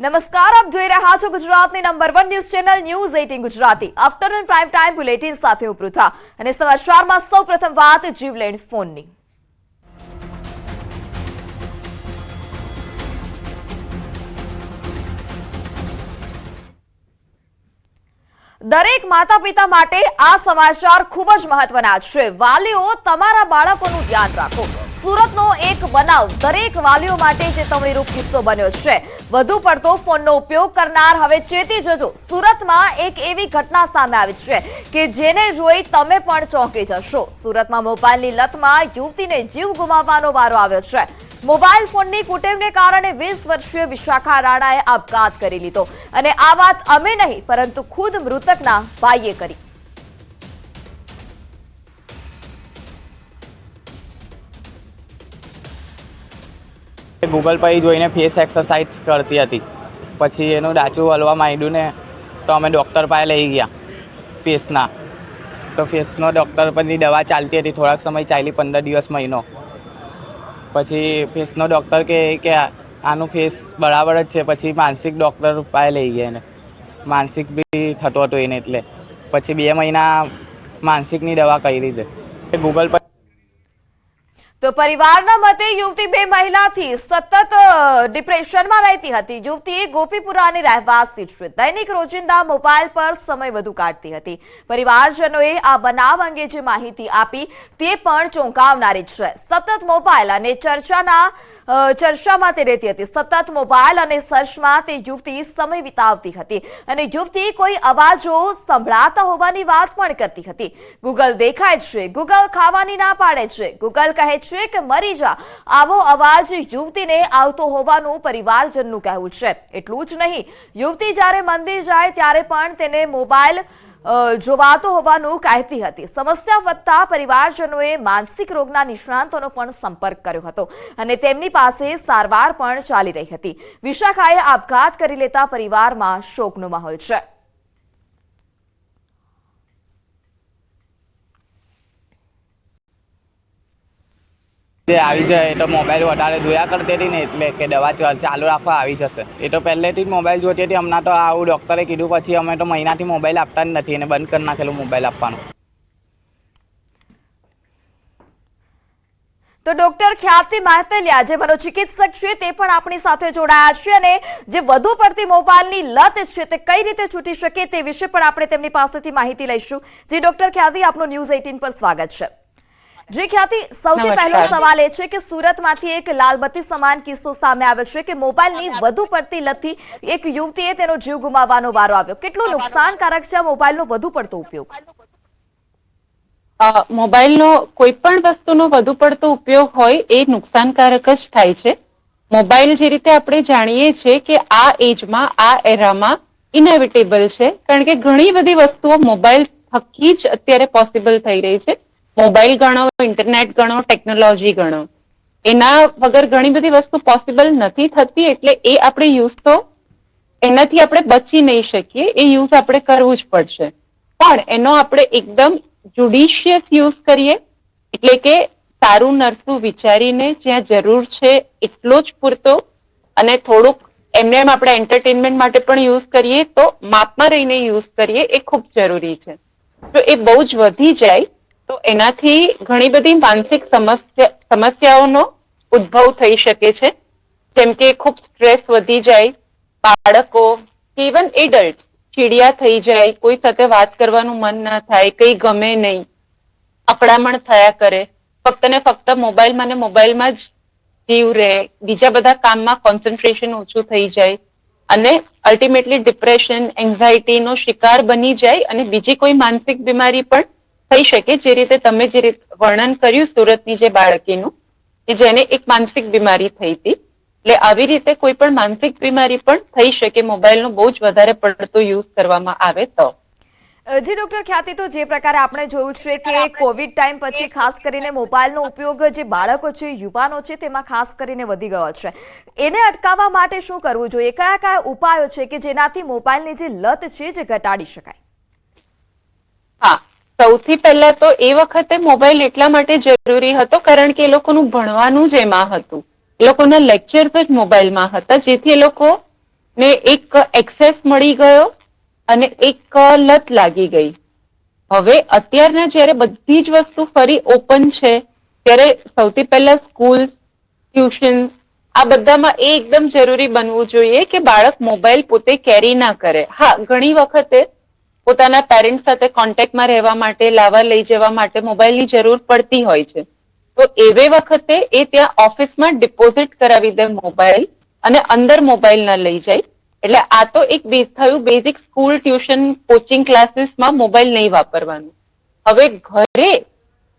નમસ્કાર, આપ જોઈ રહ્યા છો ગુજરાતની number one news channel news eighteen Gujarati. Afternoon prime time bulletin સાથે હું પૃથા. અને સમાચારમાં સૌ પ્રથમ વાત જીવલેણ ફોનની. દરેક માતા પિતા માટે આ સમાચાર ખૂબ જ મહત્વના છે. વાલીઓ તમારા બાળકોનું ધ્યાન રાખો. સુરતનો એક બનાવ દરેક વાલીઓ માટે ચેતવણીરૂપ કિસ્સો બન્યો છે. વધુ પડતો ફોનનો ઉપયોગ કરનાર હવે ચેતી જજો. સુરતમાં એક એવી ઘટના સામે આવી છે કે જેને જોઈ તમે પણ ચોંકી જશો. સુરતમાં મોબાઈલની લતમાં યુવતીને જીવ ગુમાવવાનો વારો આવ્યો છે. મોબાઈલ ફોનની કુટેવને કારણે વીસ વર્ષીય વિશાખા રાણાએ આપઘાત કરી લીધો. અને આ વાત અમે નહીં, પરંતુ ખુદ મૃતકના ભાઈએ કરી. ગૂગલ પર જોઈને ફેસ એક્સરસાઇઝ કરતી હતી. પછી એનું ડાચું હલવા માંડ્યું ને, તો અમે ડૉક્ટર પાસે લઈ ગયા ફેસના તો ફેસનો ડૉક્ટર પરની દવા ચાલતી હતી, થોડાક સમય ચાલી, પંદર દિવસ મહિનો. પછી ફેસનો ડૉક્ટર કહે કે, આનું ફેસ બરાબર જ છે. પછી માનસિક ડૉક્ટર પાસે લઈ ગયા એને. માનસિક બી થતો હતો એને એટલે. પછી બે મહિના માનસિકની દવા કરી છે ગૂગલ પર તો પરિવારના મતે યુવતી બે મહિનાથી સતત ડિપ્રેશનમાં રહેતી હતી. યુવતી ગોપીપુરાની રહેવાસી છે દૈનિક રોજિંદા મોબાઈલ પર સમય વધુ કાઢતી હતી. પરિવારજનોએ આ બનાવ અંગે જે માહિતી આપી તે પણ ચોંકાવનારી છે. સતત મોબાઈલ અને ચર્ચાના ચર્ચામાં તે રહેતી હતી. સતત મોબાઈલ અને સર્ચમાં તે યુવતી સમય વિતાવતી હતી અને યુવતી કોઈ અવાજો સંભળાતા હોવાની વાત પણ કરતી હતી. ગૂગલ દેખાય છે. ગૂગલ ખાવાની ના પાડે છે. ગૂગલ કહે છે કે મરી જા. આવો અવાજ યુવતીને આવતો હોવાનું પરિવારજનનું કહેવું છે. એટલું જ નહીં. યુવતી જ્યારે મંદિર જાય ત્યારે પણ તેને મોબાઈલ જોવાતો હોવાનું કહેતી હતી. સમસ્યા વધતા પરિવારજનોએ માનસિક રોગના નિષ્ણાંતોનો પણ સંપર્ક કર્યો હતો અને તેમની પાસે સારવાર પણ ચાલી રહી હતી. વિશાખાએ આપઘાત કરી લેતા પરિવારમાં શોકનો માહોલ છે. તે આવી જાય તો મોબાઈલ વધારે જોયા કરતી હતી ને એટલે કે દવા ચાલુ રાખવા આવી જશે. એ તો પહેલેથી જ મોબાઈલ જોતી હતી, હમણાં તો આવું ડૉક્ટરે કીધું, પછી અમે તો મહિનાથી મોબાઈલ આપતા જ નથી એને બંધ કરી નાખેલું મોબાઈલ આપવાનું. તો ડોક્ટર ખ્યાતિ માતલિયા જે મનોચિકિત્સક છે, તે પણ આપણી સાથે જોડાયા છે અને જે વધુ પડતી મોબાઈલની લત છે, તે કઈ રીતે છૂટી શકે તે વિશે પણ આપણે તેમની પાસેથી માહિતી લઈશું. જી ડોક્ટર ખ્યાતિ આપનું ન્યૂઝ એઇટીન પર સ્વાગત છે. જી ખ્યાતિ સૌથી. પહેલો સવાલ એ છે કે સુરતમાંથી એક લાલબત્તી સમાન કિસ્સો સામે આવ્યો છે કે મોબાઈલની વધુ પડતી લતથી એક યુવતીએ તેનો જીવ ગુમાવવાનો વારો આવ્યો. કેટલો નુકસાનકારક છે મોબાઈલનો વધુ પડતો ઉપયોગ? અ, મોબાઈલનો કોઈ પણ વસ્તુનો વધુ પડતો ઉપયોગ હોય એ નુકસાનકારક જ થાય છે. મોબાઈલ જે રીતે આપણે જાણીએ છીએ કે આ એજમાં આ એરામાં ઇનેવિટેબલ છે. કારણ કે ઘણી બધી વસ્તુઓ મોબાઈલ થકી જ અત્યારે પોસિબલ થઈ રહી છે. મોબાઈલ ગણો, ઇન્ટરનેટ ગણો, ટેકનોલોજી ગણો. એના વગર ઘણી બધી વસ્તુ પોસિબલ નથી થતી, એટલે એ આપણે યુઝ તો એનાથી આપણે બચી નહીં શકીએ, એ યુઝ આપણે કરવું જ પડશે. પણ એનો આપણે એકદમ જુડિશિયસ યુઝ કરીએ, એટલે કે સારું નરસું વિચારીને જ્યાં જરૂર છે એટલો જ પૂરતો અને થોડુંક એમને એમ આપણે એન્ટરટેનમેન્ટ માટે પણ યુઝ કરીએ, તો માપમાં રહીને યુઝ કરીએ, એ ખૂબ જરૂરી છે. જો એ બહુ જ વધી જાય તો એનાથી ઘણી બધી માનસિક સમસ્યા, સમસ્યાઓનો ઉદ્ભવ થઈ શકે છે. જેમ કે ખૂબ સ્ટ્રેસ વધી જાય, બાળકો ઇવન એડલ્ટ ચીડિયા થઈ જાય, કોઈ સાથે વાત કરવાનું મન ના થાય, કઈ ગમે નહીં અપડામણ થયા કરે. ફક્ત ને ફક્ત મોબાઈલમાં ને મોબાઈલમાં જ જીવ રહે. બીજા બધા કામમાં કોન્સન્ટ્રેશન ઓછું થઈ જાય અને અલ્ટિમેટલી ડિપ્રેશન એન્ઝાયટીનો શિકાર બની જાય અને બીજી કોઈ માનસિક બીમારી પણ થઈ શકે જે રીતે તમે જે રીતે વર્ણન કર્યું સુરતની જે બાળકીનું કે જેને એક માનસિક બીમારી થઈ હતી. એટલે આવી રીતે કોઈ પણ માનસિક બીમારી પણ થઈ શકે મોબાઈલનો બહુ જ વધારે પડતો યુઝ કરવામાં આવે તો. જી ડોક્ટર ખ્યાતિ તો જે પ્રકારે આપણે જોયું છે કે કોવિડ ટાઈમ પછી ખાસ કરીને મોબાઈલનો ઉપયોગ જે બાળકો છે યુવાનો છે તેમાં ખાસ કરીને વધી ગયો છે. એને અટકાવવા માટે શું કરવું જોઈએ? કયા કયા ઉપાયો છે કે જેનાથી મોબાઈલની જે લત છે જે ઘટાડી શકાય? હા સૌથી પહેલા તો એ વખતે મોબાઈલ એટલા માટે જરૂરી હતો કારણ કે એ લોકોનું ભણવાનું જ એમાં હતું. એ લોકોના લેક્ચર્સ જ મોબાઈલમાં હતા. જેથી એ લોકો ને એક એક્સેસ મળી ગયો અને એક લત લાગી ગઈ. હવે અત્યારના જ્યારે બધી જ વસ્તુ ફરી ઓપન છે, ત્યારે સૌથી પહેલા સ્કૂલ ટ્યુશન આ બધામાં એ એકદમ જરૂરી બનવું જોઈએ કે બાળક મોબાઈલ પોતે કેરી ના કરે. હા, ઘણી વખતે પોતાના પેરેન્ટ સાથે કોન્ટેક્ટમાં રહેવા માટે લાવવા લઈ જવા માટે મોબાઈલની જરૂર પડતી હોય છે. તો એવે વખતે એ ત્યાં ઓફિસમાં ડિપોઝિટ કરાવી દે મોબાઈલ અને અંદર મોબાઈલ ન લઈ જાય. એટલે આ તો એક બેઝ થયું બેઝિક સ્કૂલ ટ્યુશન કોચિંગ ક્લાસીસમાં મોબાઈલ નહીં વાપરવાનું. હવે ઘરે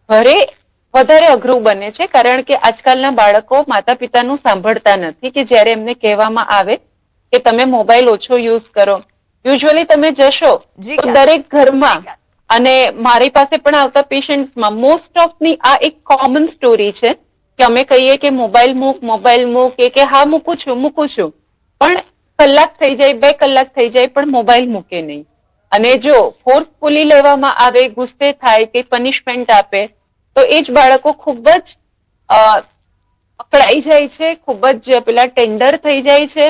ઘરે વધારે અઘરું બને છે, કારણ કે આજકાલના બાળકો માતા પિતાનું સાંભળતા નથી કે જ્યારે એમને કહેવામાં આવે કે તમે મોબાઈલ ઓછો યુઝ કરો. યુઝ્યુઅલી તમે જશો તો દરેક ઘરમાં અને મારી પાસે પણ આવતા પેશન્ટમાં મોસ્ટ ઓફની આ એક કોમન સ્ટોરી છે કે અમે કહીએ કે મોબાઈલ મૂક મોબાઈલ મૂક એ કે હા મૂકું છું મૂકું છું. પણ કલાક થઈ જાય બે કલાક થઈ જાય પણ મોબાઈલ મૂકે નહીં. અને જો ફોર્સફુલી લેવામાં આવે ગુસ્સે થાય કે પનિશમેન્ટ આપે તો એ જ બાળકો ખૂબ જ અ, અકળાઈ જાય છે ખૂબ જ પેલા ટેન્ડર થઈ જાય છે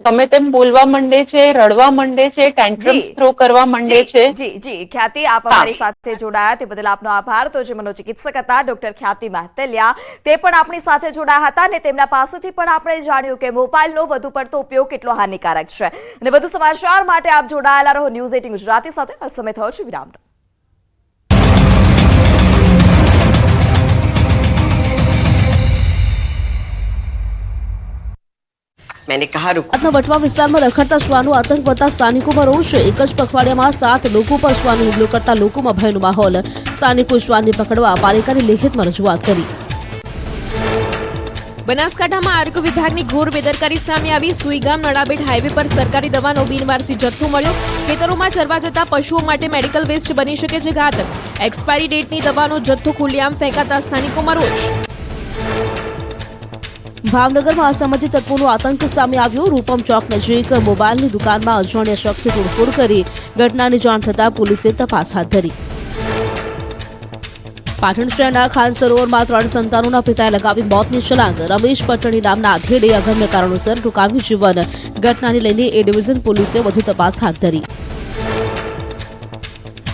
ગમે તેમ બોલવા માંડે છે રડવા માંડે છે ટેન્ટ્રમ થ્રો કરવા માંડે છે. જી જી. ખ્યાતિ આપ અમારી સાથે જોડાયા. તે બદલ આપનો આભાર. તો જે મનોચિકિત્સક હતા ડોક્ટર ખ્યાતિ માહતલિયા તે પણ આપણી સાથે જોડાયા હતા અને તેમના પાસેથી પણ આપણે જાણ્યું કે મોબાઈલનો વધુ પડતો ઉપયોગ કેટલો હાનિકારક છે. અને વધુ સમાચાર માટે આપ જોડાયેલા રહો ન્યૂઝ એટીન ગુજરાતી સાથે. સમય થયો છે વિરામનો. મેને કહા રૂકો અતના વટવા વિસ્તારમાં રખડતા શ્વાનો આતંક વધતા સ્થાનિકોમાં રોષ એક જ પખવાડિયામાં સાત લોકો પર શ્વાનો હુમલો કરતા લોકોમાં ભયનો માહોલ સ્થાનિકો શ્વાનને પકડવા પાલિકાની લેખિતમાં રજૂઆત કરી। બનાસકાંઠામાં આરોગ્ય વિભાગની ઘોર બેદરકારી સામે આવી સુઈગામ નડાબેટ હાઈવે પર સરકારી દવાનો બિનવારસી જથ્થો મળ્યો. ખેતરોમાં ચરવા જતા પશુઓ માટે મેડિકલ વેસ્ટ બની શકે છે ઘાતક. એક્સપાયરી ડેટની દવાનો જથ્થો ખુલ્લેઆમ ફેંકાતા સ્થાનિકોમાં રોષ. ભાવનગરમાં અસામાજિક તત્વોનો આતંક સામે આવ્યો. રૂપમ ચોક નજીક મોબાઈલની દુકાનમાં અજાણ્યા શખ્સે તોડફોડ કરી. ઘટનાની જાણ થતાં પોલીસે તપાસ હાથ ધરી. પાટણ શહેરના ખાન સરોવરમાં ત્રણ સંતાનોના પિતાએ લગાવી મોતની છલાંગ. રમેશ પટણી નામના આધેડે અગમ્ય કારણોસર ટૂંકાવ્યું જીવન. ઘટનાને લઈને એ ડિવિઝન પોલીસે વધુ તપાસ હાથ ધરી.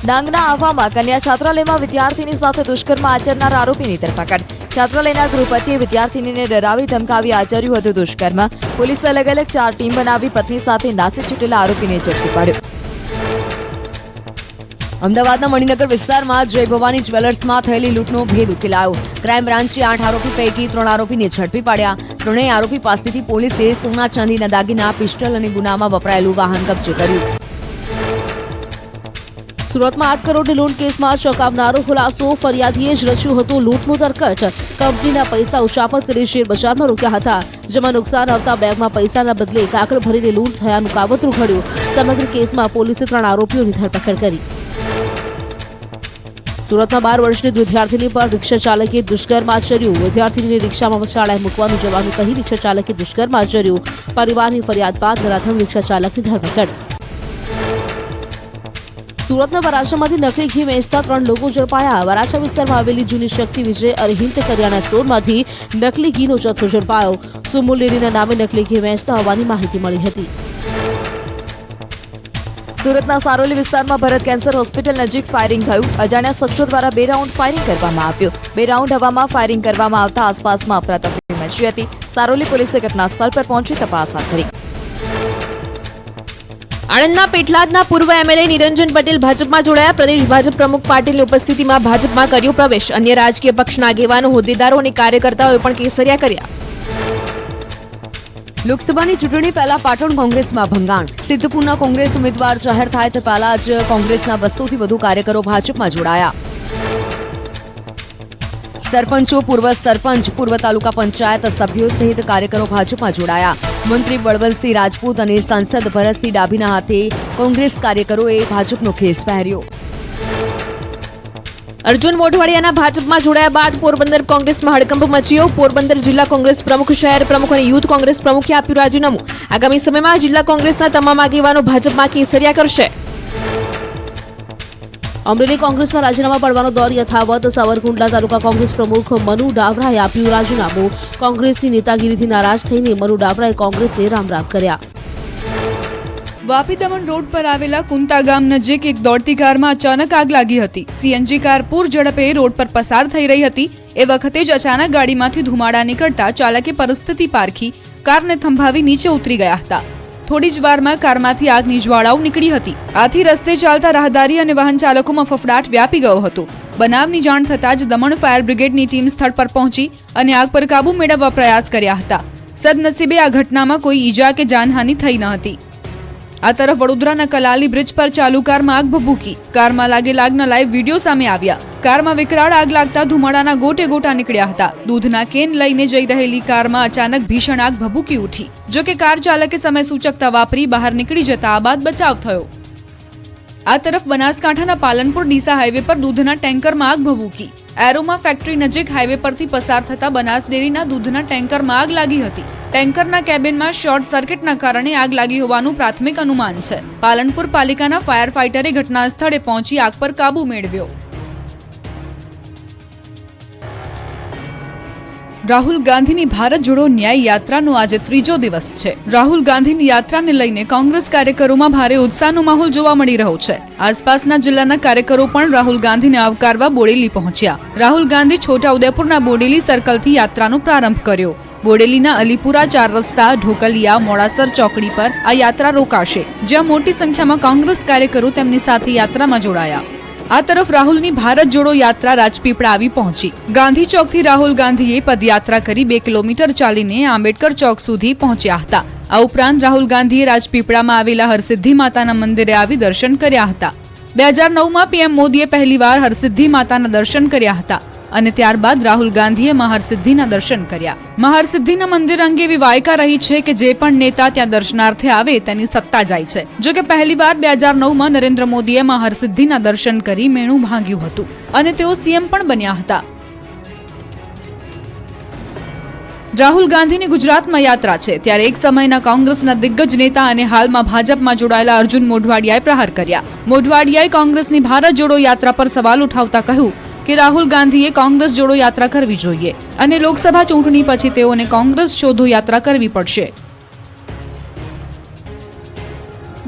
ડાંગના આહવામાં કન્યા છાત્રાલયમાં વિદ્યાર્થીની સાથે દુષ્કર્મ આચરનાર આરોપીની ધરપકડ. છાત્રાલયના ગૃહપતિએ વિદ્યાર્થીનીને ડરાવી ધમકાવી આચર્યું હતું દુષ્કર્મ. પોલીસે અલગ અલગ ચાર ટીમ બનાવી પત્ની સાથે નાસી છૂટેલા આરોપીને ઝડપી પાડ્યો. અમદાવાદના મણિનગર વિસ્તારમાં જય ભવાની જ્વેલર્સમાં થયેલી લૂંટનો ભેદ ઉકેલાયો. ક્રાઇમ બ્રાન્ચે આઠ આરોપી પૈકી ત્રણ આરોપીને ઝડપી પાડ્યા. ત્રણેય આરોપી પાસેથી પોલીસે સોના ચાંદીના દાગીના, પિસ્ટલ અને ગુનામાં વપરાયેલું વાહન કબજે કર્યું. સુરતમાં આઠ કરોડની લૂંટ કેસમાં ચોંકાવનારો ખુલાસો, ફરિયાદીએ જ રચ્યું હતું લૂંટનું તરકટ. કંપનીના પૈસા ઉશાપત કરી શેરબજારમાં રોક્યા હતા. જેમાં નુકસાન આવતા બેગમાં પૈસાના બદલે કાકડ ભરીને લૂંટ થયાનું કાવતરું ઘડ્યું. સમગ્ર કેસમાં પોલીસે ત્રણ આરોપીઓની ધરપકડ કરી. સુરતમાં બાર વર્ષની વિદ્યાર્થીની પર રિક્ષા ચાલકે દુષ્કર્મ આચર્યું. વિદ્યાર્થીની રિક્ષામાં શાળાએ મૂકવાનું જવાનું કહી રિક્ષા ચાલકે દુષ્કર્મ આચર્યું. પરિવારની ફરિયાદ બાદ ધરાધમ રિક્ષા ચાલકની ધરપકડ. સુરતના વરાછામાંથી નકલી ઘી વેચતા ત્રણ લોકો ઝડપાયા. વરાછા વિસ્તારમાં આવેલી જૂની શક્તિ વિજય અરહિંત કરિયાણા સ્ટોરમાંથી નકલી ઘીનો જથ્થો ઝડપાયો. સુમુલ નામે નકલી ઘી વેચતા હોવાની માહિતી મળી હતી. સુરતના સારોલી વિસ્તારમાં ભરત કેન્સર હોસ્પિટલ નજીક ફાયરિંગ થયું. અજાણ્યા શખ્સો દ્વારા બે રાઉન્ડ ફાયરિંગ કરવામાં આવ્યું. બે રાઉન્ડ હવામાં ફાયરિંગ કરવામાં આવતા આસપાસમાં અફરાતફરી મચી હતી. સારોલી પોલીસે ઘટના સ્થળ પર પહોંચી તપાસ હાથ ધરી. આણંદના પેટલાદના પૂર્વ એમએલએ નિરંજન પટેલ ભાજપમાં જોડાયા. પ્રદેશ ભાજપ પ્રમુખ પાટીલની ઉપસ્થિતિમાં ભાજપમાં કર્યો પ્રવેશ. અન્ય રાજકીય પક્ષના આગેવાનો, હોદ્દેદારો અને કાર્યકર્તાઓએ પણ કેસરિયા કર્યા. લોકસભાની ચૂંટણી પહેલા પાટણ કોંગ્રેસમાં ભંગાણ. સિદ્ધપુરના કોંગ્રેસ ઉમેદવાર જાહેર થાય તે પહેલા જ કોંગ્રેસના બસોથી વધુ કાર્યકરો ભાજપમાં જોડાયા. સરપંચો, પૂર્વ સરપંચ, પૂર્વ તાલુકા પંચાયત સભ્યો સહિત કાર્યકરો ભાજપમાં જોડાયા. મંત્રી બળવંતસિંહ રાજપૂત અને સાંસદ ભરતસિંહ ડાભીના હાથે કોંગ્રેસ કાર્યકરોએ ભાજપનો ખેસ પહેર્યો. અર્જુન મોઢવાડિયાના ભાજપમાં જોડાયા બાદ પોરબંદર કોંગ્રેસમાં હડકંપ મચ્યો. પોરબંદર જિલ્લા કોંગ્રેસ પ્રમુખ, શહેર પ્રમુખ અને યુથ કોંગ્રેસ પ્રમુખે આપ્યું રાજીનામું. આગામી સમયમાં જિલ્લા કોંગ્રેસના તમામ આગેવાનો ભાજપમાં કેસરિયા કરશે. અમરેલી કોંગ્રેસમાં રાજીનામા પડવાનો દોર યથાવત. સાવરકુંડલા તાલુકા કોંગ્રેસ પ્રમુખ મનુ ડાબરાએ આપ્યું રાજીનામું. કોંગ્રેસની નેતાગીરીથી નારાજ થઈને મનુ ડાબરાએ કોંગ્રેસને રામ રામ કર્યા. વાપી દમણ રોડ પર આવેલા કુંતા ગામ નજીક એક દોડતી કારમાં અચાનક આગ લાગી હતી. સીએનજી કાર પૂર ઝડપે રોડ પર પસાર થઈ રહી હતી. એ વખતે જ અચાનક ગાડીમાંથી ધુમાડા નીકળતા ચાલકે પરિસ્થિતિ પારખી. કારને થંભાવી નીચે ઉતરી ગયા હતા. થોડી જ વારમાં કારમાંથી આગની જ્વાળાઓ નીકળી હતી. આથી રસ્તે ચાલતા રાહદારી અને વાહન ચાલકોમાં ફફડાટ વ્યાપી ગયો હતો. બનાવની જાણ થતાં જ દમણ ફાયર બ્રિગેડની ટીમ સ્થળ પર પહોંચી અને આગ પર કાબુ મેળવવા પ્રયાસ કર્યા હતા. સદનસીબે આ ઘટનામાં કોઈ ઈજા કે જાનહાનિ થઈ ન હતી. આ તરફ વડોદરાના કલાલી બ્રિજ પર ચાલુ કારમાં આગ ભભૂકી. કારમાં લાગેલ આગના લાઈવ વીડિયો સામે આવ્યા. કારમાં વિકરાળ આગ લાગતા ધુમાડાના ગોટે ગોટા નીકળ્યા હતા. દૂધના કેન લઈને જઈ રહેલી કારમાં અચાનક ભીષણ આગ ભભૂકી ઉઠી. જો કે કાર ચાલકે સમય સૂચકતા વાપરી બહાર નીકળી જતા આ બાદ બચાવ થયો. આ તરફ બનાસકાંઠાના પાલનપુર ડીસા હાઈવે પર દૂધના ટેન્કરમાં આગ ભભૂકી. એરોમા ફેક્ટરી નજીક હાઈવે પરથી પસાર થતા બનાસ ડેરીના દૂધના ટેન્કરમાં આગ લાગી હતી. ટેન્કરના કેબિનમાં શોર્ટ સર્કિટના કારણે આગ લાગી હોવાનું પ્રાથમિક અનુમાન છે. પાલનપુર પાલિકાના ફાયર ફાઇટરે ઘટના સ્થળે પહોંચી આગ પર કાબુ મેળવ્યો. રાહુલ ગાંધીની ભારત જોડો ન્યાય યાત્રાનો આજે ત્રીજો દિવસ છે. રાહુલ ગાંધીની યાત્રાને લઈને કોંગ્રેસ કાર્યકરોમાં ભારે ઉત્સાહનો માહોલ જોવા મળી રહ્યો છે. આસપાસના જિલ્લાના કાર્યકરો પણ રાહુલ ગાંધીને આવકારવા બોડેલી પહોંચ્યા. રાહુલ ગાંધી છોટાઉદેપુરના બોડેલી સર્કલથી યાત્રાનો પ્રારંભ કર્યો. બોડેલીના અલીપુરા ચાર રસ્તા, ઢોકલિયા, મોડાસર ચોકડી પર આ યાત્રા રોકાશે. જ્યાં મોટી સંખ્યામાં કોંગ્રેસ કાર્યકરો તેમની સાથે યાત્રામાં જોડાયા. આ તરફ રાહુલની ભારત જોડો યાત્રા રાજપીપળા આવી પહોંચી. ગાંધી ચોકથી રાહુલ ગાંધીએ પદયાત્રા કરી બે કિલોમીટર ચાલીને આંબેડકર ચોક સુધી પહોંચ્યા હતા. આ ઉપરાંત રાહુલ ગાંધીએ રાજપીપળામાં આવેલા હરસિદ્ધિ માતાના મંદિરે આવી દર્શન કર્યા હતા. બે હજાર નવમાં પીએમ મોદીએ પહેલીવાર હરસિદ્ધિ માતાના દર્શન કર્યા હતા. અને ત્યારબાદ રાહુલ ગાંધીએ મહારસિદ્ધિના દર્શન કર્યા. મહારસિદ્ધિના મંદિર અંગે એવી વાયકા રહી છે કે જે પણ નેતા ત્યાં દર્શનાર્થે આવે તેની સત્તા જાય છે. જો કે પહેલીવાર બે હજાર નવમાં નરેન્દ્ર મોદીએ મહારસિદ્ધિના દર્શન કરી મેણું ભાંગ્યું હતું અને તેઓ સીએમ પણ બન્યા હતા. રાહુલ ગાંધીની ગુજરાતમાં યાત્રા છે. ત્યારે એક સમયના કોંગ્રેસના દિગ્ગજ નેતા અને હાલમાં ભાજપમાં જોડાયેલા અર્જુન મોઢવાડિયાએ પ્રહાર કર્યા. મોઢવાડિયાએ કોંગ્રેસની ભારત જોડો યાત્રા પર સવાલ ઉઠાવતા કહ્યું કે રાહુલ ગાંધીએ કોંગ્રેસ જોડો યાત્રા કરવી જોઈએ અને લોકસભા ચૂંટણી પછી તેઓને કોંગ્રેસ શોધો યાત્રા કરવી પડશે.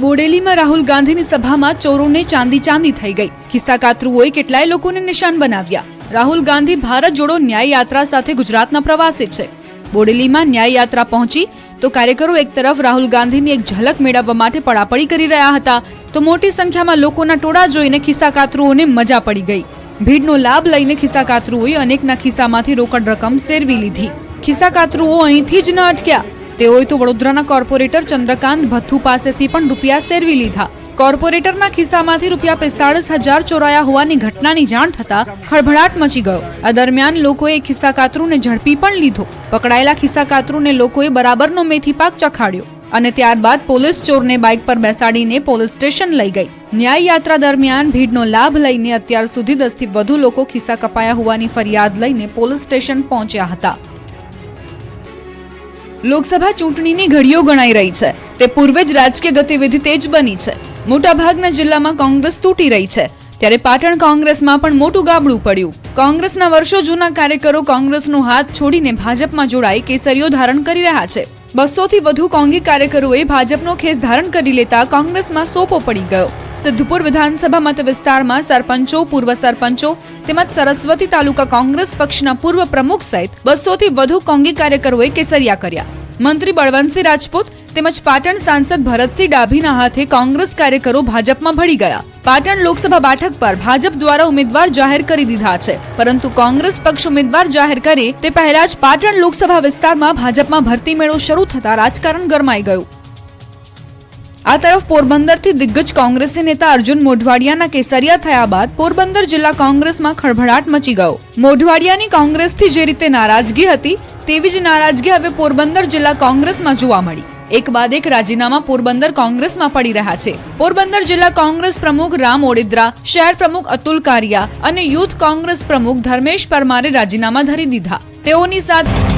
બોડેલીમાં રાહુલ ગાંધીની સભામાં ચોરોને ચાંદી ચાંદી થઈ ગઈ. ખિસ્સા કાતરુઓએ કેટલાય લોકોને નિશાન બનાવ્યા. રાહુલ ગાંધી ભારત જોડો ન્યાય યાત્રા સાથે ગુજરાતના પ્રવાસે છે. બોડેલીમાં ન્યાય યાત્રા પહોંચી તો કાર્યકરો એક તરફ રાહુલ ગાંધીની એક ઝલક મેળવવા માટે પડાપડી કરી રહ્યા હતા તો મોટી સંખ્યામાં લોકોના ટોળા જોઈને ખિસ્સા કાતરુઓને મજા પડી ગઈ. ભીડનો લાભ લઈને ખિસ્સા કાતરુઓએ અનેકના ખિસ્સામાંથી રોકડ રકમ સેરવી લીધી. ખિસ્સા કાતરુઓ અહીંથી જ ન અટક્યા. તેઓએ તો વડોદરાના કોર્પોરેટર ચંદ્રકાંત ભથ્થુ પાસેથી પણ રૂપિયા સેરવી લીધા. કોર્પોરેટરના ખિસ્સામાંથી રૂપિયા પિસ્તાળીસ હજાર ચોરાયા હોવાની ઘટનાની જાણ થતા ખળભળાટ મચી ગયો. આ દરમિયાન લોકોએ ખિસ્સા કાતરુને ઝડપી પણ લીધો. પકડાયેલા ખિસ્સા કાતરુને લોકોએ બરાબરનો મેથી પાક ચખાડ્યો. અને ત્યારબાદ પોલીસ ચોરને બાઇક પર બેસાડીને પોલીસ સ્ટેશન લઈ ગઈ. ન્યાય યાત્રા દરમિયાન ભીડનો લાભ લઈને અત્યાર સુધી દસથી વધુ લોકો ખિસ્સા કપાયા હોવાની ફરિયાદ લઈને પોલીસ સ્ટેશન પહોંચ્યા હતા. લોકસભા ચૂંટણીની ઘડીઓ ગણાઈ રહી છે. તે પૂર્વે જ રાજકીય ગતિવિધિ તેજ બની છે. મોટાભાગના જિલ્લામાં કોંગ્રેસ તૂટી રહી છે. ત્યારે પાટણ કોંગ્રેસમાં પણ મોટું ગાબડું પડ્યું. કોંગ્રેસના વર્ષો જૂના કાર્યકરો કોંગ્રેસનો હાથ છોડીને ભાજપમાં જોડાઈ કેસરીઓ ધારણ કરી રહ્યા છે. બસોથી વધુ કોંગી કાર્યકરોએ ભાજપનો ખેસ ધારણ કરી લેતા કોંગ્રેસમાં સોપો પડી ગયો. સિદ્ધપુર વિધાનસભા મત વિસ્તારમાં સરપંચો, પૂર્વ સરપંચો તેમજ સરસ્વતી તાલુકા કોંગ્રેસ પક્ષના પૂર્વ પ્રમુખ સહિત બસોથી વધુ કોંગી કાર્યકરોએ કેસરિયા કર્યા. મંત્રી બળવંતસિંહ રાજપૂત તેમજ પાટણ સાંસદ ભરતસિંહ ડાભીના હાથે કોંગ્રેસ કાર્યકરો ભાજપમાં ભળી ગયા. પાટણ લોકસભા બેઠક પર ભાજપ દ્વારા ઉમેદવાર જાહેર કરી દીધા છે. પરંતુ કોંગ્રેસ પક્ષ ઉમેદવાર જાહેર કરે તે પહેલા જ પાટણ લોકસભા વિસ્તારમાં ભાજપમાં ભરતી મેળો શરૂ થતા રાજકારણ ગરમાઈ ગયું. આ તરફ પોરબંદરથી દિગ્ગજ કોંગ્રેસી નેતા અર્જુન મોઢવાડિયાના કેસરિયા થયા બાદ પોરબંદર જિલ્લા કોંગ્રેસમાં ખળભળાટ મચી ગયો. મોઢવાડિયાની કોંગ્રેસથી જે રીતે નારાજગી હતી, તેવી જ નારાજગી હવે પોરબંદર જિલ્લા કોંગ્રેસમાં જોવા મળી. એક બાદ એક રાજીનામા પોરબંદર કોંગ્રેસમાં પડી રહ્યા છે. પોરબંદર જિલ્લા કોંગ્રેસ પ્રમુખ રામ ઓડિદ્રા, શહેર પ્રમુખ અતુલ કારિયા અને યુથ કોંગ્રેસ પ્રમુખ ધર્મેશ પરમારે રાજીનામા ધરી દીધા. તેઓની સાથે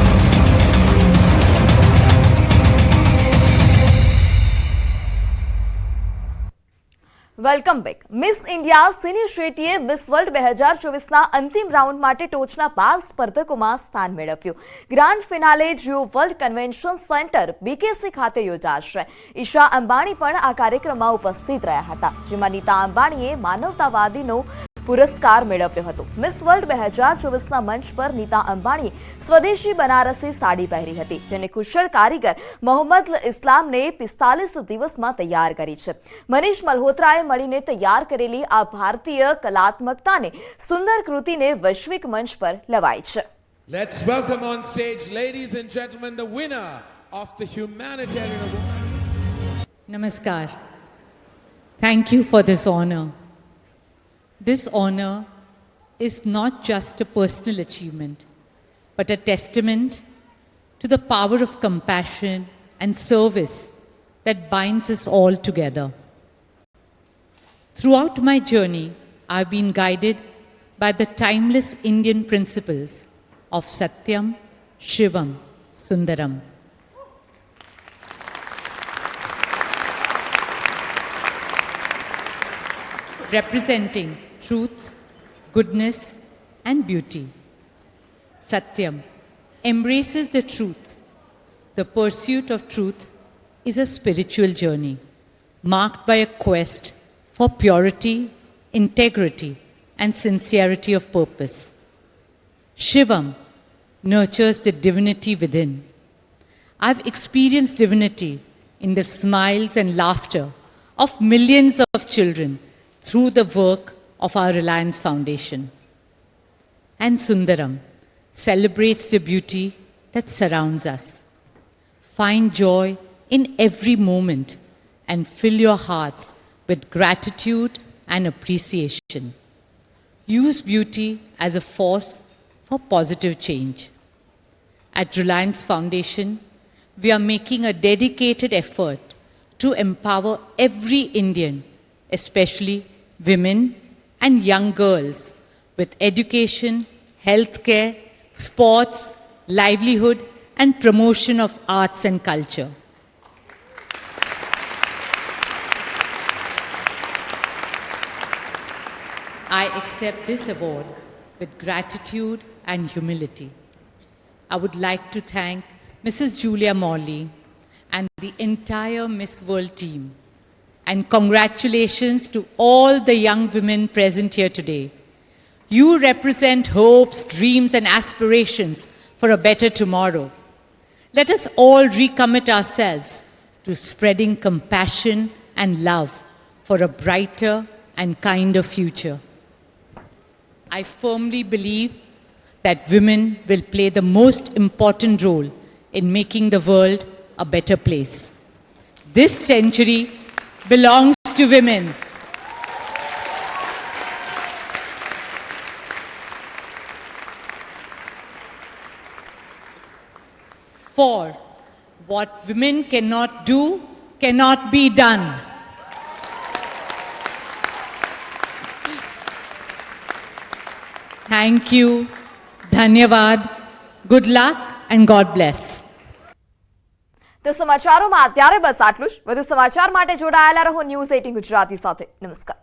welcome back Miss India Sini શેટ્ટીએ Miss World બે હજાર ચોવીસના અંતિમ રાઉન્ડ માટે ટોચના બાર સ્પર્ધકોમાં સ્થાન મેળવ્યું. Grand finale Jio World Convention Centre BKC ખાતે યોજાશે. ઈશા અંબાણી પણ આ કાર્યક્રમમાં ઉપસ્થિત રહ્યા હતા. જેમાં નીતા અંબાણીએ માનવતાવાદીનો પુરસ્કાર મેળવ્યો હતો મિસ વર્લ્ડ બે હજાર ચોવીસના મંચ પર નીતા અંબાણીએ સ્વદેશી બનારસી સાડી પહેરી હતી જેને કુશળ કારીગર મોહમ્મદ ઇસ્લામને પિસ્તાલીસ દિવસમાં તૈયાર કરી છે મનીષ મલ્હોત્રાએ મળીને તૈયાર કરેલી આ ભારતીય કલાત્મકતાને સુંદર કૃતિને વૈશ્વિક મંચ પર લવાઈ છે Let's welcome on stage, ladies and gentlemen, the winner of the Humanitarian Award. Namaskar. Thank you for this honor. This honor is not just a personal achievement, but a testament to the power of compassion and service that binds us all together. Throughout my journey, I've been guided by the timeless Indian principles of Satyam, Shivam, Sundaram. representing truth, goodness, and beauty. Satyam embraces the truth. The pursuit of truth is a spiritual journey marked by a quest for purity, integrity, and sincerity of purpose. Shivam nurtures the divinity within. I've experienced divinity in the smiles and laughter of millions of children through the work of our Reliance Foundation. And Sundaram celebrates the beauty that surrounds us. Find joy in every moment and fill your hearts with gratitude and appreciation. Use beauty as a force for positive change. At Reliance Foundation, we are making a dedicated effort to empower every Indian, especially women and young girls, with education, healthcare, sports, livelihood, and promotion of arts and culture. I accept this award with gratitude and humility. I would like to thank Mrs. Julia Morley and the entire Miss World team. And congratulations to all the young women present here today. You represent hopes, dreams, and aspirations for a better tomorrow. Let us all recommit ourselves to spreading compassion and love for a brighter and kinder future. I firmly believe that women will play the most important role in making the world a better place. This century belongs to women. For what women cannot do cannot be done. Thank you. Dhanyavad. Good luck and God bless. તો સમાચારોમાં અત્યારે બસ આટલું જ. વધુ સમાચાર માટે જોડાયેલા રહો ન્યૂઝ એટીન ગુજરાતી સાથે. નમસ્કાર.